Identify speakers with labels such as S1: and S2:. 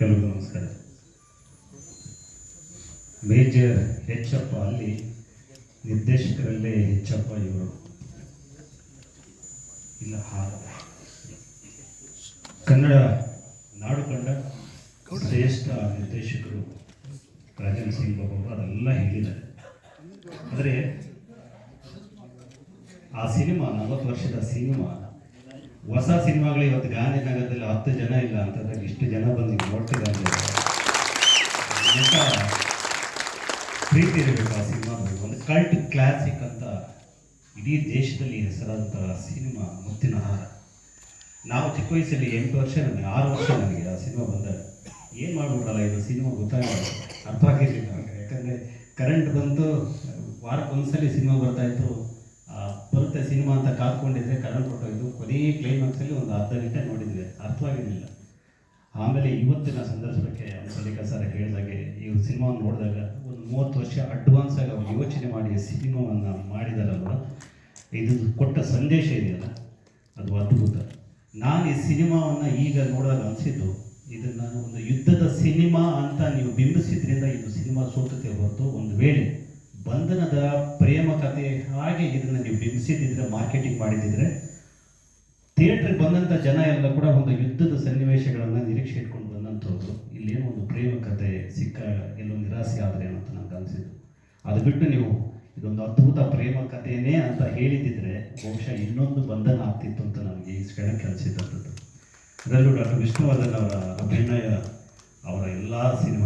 S1: ಎಲ್ಲರಿಗೂ ನಮಸ್ಕಾರ. ಮೇಜರ್ ಹೆಚ್ಚಪ್ಪ ಅಲ್ಲಿ ನಿರ್ದೇಶಕರಲ್ಲೇ ಹೆಚ್ಚಪ್ಪ ಇವರು. ಇಲ್ಲ ಕನ್ನಡ ನಾಡು ಕಂಡ ಶ್ರೇಷ್ಠ ನಿರ್ದೇಶಕರು ರಾಜನ್ ಸಿಂಗ್ ಬಾಬು ಅದೆಲ್ಲ ಹೇಳಿದ್ದಾರೆ. ಆದರೆ ಆ ಸಿನಿಮಾ, ನಲವತ್ತು ವರ್ಷದ ಸಿನಿಮಾ ಹೊಸ ಸಿನಿಮಾಗಳು ಇವತ್ತು ಗಾಂಧಿನಗರದಲ್ಲಿ ಹತ್ತು ಜನ ಇಲ್ಲ ಅಂತಂದಾಗ ಇಷ್ಟು ಜನ ಬಂದು ನೋಡ್ತಿದ್ದಾರೆ ಪ್ರೀತಿ ಇರಬೇಕು ಆ ಸಿನಿಮಾ ಒಂದು ಕಲ್ಟ್ ಕ್ಲಾಸಿಕ್ ಅಂತ ಇಡೀ ದೇಶದಲ್ಲಿ ಹೆಸರಾದಂಥ ಸಿನಿಮಾ ಮುತ್ತಿನ ಹಾರ. ನಾವು ಚಿಕ್ಕ ವಯಸ್ಸಲ್ಲಿ ಎಂಟು ವರ್ಷ ನನಗೆ ಆರು ವರ್ಷ ನನಗೆ ಆ ಸಿನಿಮಾ ಬಂದಾಗ. ಏನು ಮಾಡ್ಬಿಟ್ರಲ್ಲ ಇದು ಸಿನಿಮಾ ಗೊತ್ತಾಗಲ್ಲ ಅರ್ಥ ಆಗಿರಲಿಲ್ಲ. ಯಾಕಂದರೆ ಕರೆಂಟ್ ಬಂತು ವಾರಕ್ಕೆ ಒಂದ್ಸಲಿ ಸಿನಿಮಾ ಬರ್ತಾಯಿತ್ತು ಬರುತ್ತೆ ಸಿನಿಮಾ ಅಂತ ಕಾದ್ಕೊಂಡಿದ್ರೆ ಕರಣ್ ಕೊಟ್ಟೋಯ್ತು ಕೊನೆ ಕ್ಲೈಮ್ಯಾಕ್ಸಲ್ಲಿ ಒಂದು ಅರ್ಧ ಗಂಟೆ ನೋಡಿದ್ವಿ. ಅರ್ಥವಾಗಿರಲಿಲ್ಲ. ಆಮೇಲೆ ಇವತ್ತಿನ ಸಂದರ್ಭಕ್ಕೆ ಮಲ್ಲಿಕಾ ಸರ್ ಹೇಳಿದಾಗೆ ಈ ಸಿನಿಮಾವನ್ನು ನೋಡಿದಾಗ ಒಂದು ಮೂವತ್ತು ವರ್ಷ ಅಡ್ವಾನ್ಸ್ ಆಗಿ ಅವ್ರು ಯೋಚನೆ ಮಾಡಿ ಸಿನಿಮಾವನ್ನು ಮಾಡಿದಾರಲ್ವ? ಇದು ಕೊಟ್ಟ ಸಂದೇಶ ಇದೆಯಲ್ಲ? ಅದು ಅದ್ಭುತ. ನಾನು ಈ ಸಿನಿಮಾವನ್ನು ಈಗ ನೋಡಿದಾಗ ಅನಿಸಿದ್ದು, ಇದನ್ನು ಒಂದು ಯುದ್ಧದ ಸಿನಿಮಾ ಅಂತ ನೀವು ಬಿಂಬಿಸಿದ್ರಿಂದ ಇದು ಸಿನಿಮಾ ಸೋತತೆ ಹೊರತು ಒಂದು ವೇಳೆ ಬಂಧನದ ಪ್ರೇಮ ಕಥೆ ಹಾಗೆ ಇದನ್ನು ನೀವು ಬಿಂಬಿಸಿದ್ದಿದ್ರೆ, ಮಾರ್ಕೆಟಿಂಗ್ ಮಾಡಿದ್ದಿದ್ರೆ, ಥಿಯೇಟ್ರಿಗೆ ಬಂದಂಥ ಜನ ಎಲ್ಲ ಕೂಡ ಒಂದು ಯುದ್ಧದ ಸನ್ನಿವೇಶಗಳನ್ನು ನಿರೀಕ್ಷೆ ಇಟ್ಕೊಂಡು ಬಂದಂಥವ್ರು. ಇಲ್ಲೇನೋ ಒಂದು ಪ್ರೇಮ ಕಥೆ ಸಿಕ್ಕ ಎಲ್ಲೋ ನಿರಾಸೆ ಆದರೆ ಅಂತ ನನಗೆ ಅನಿಸಿದ್ದು. ಅದು ಬಿಟ್ಟು ನೀವು ಇದೊಂದು ಅದ್ಭುತ ಪ್ರೇಮ ಕಥೆಯೇ ಅಂತ ಹೇಳಿದ್ದಿದ್ರೆ ಬಹುಶಃ ಇನ್ನೊಂದು ಬಂಧನ ಆಗ್ತಿತ್ತು ಅಂತ ನನಗೆ ಈ ಕ್ಷಣಕ್ಕೆ ಅನಿಸಿದಂಥದ್ದು. ಅದರಲ್ಲೂ ಡಾಕ್ಟರ್ ವಿಷ್ಣುವರ್ಧನ್ ಅವರ ಅಭಿನಯ, ಅವರ ಎಲ್ಲ ಸಿನಿಮಾ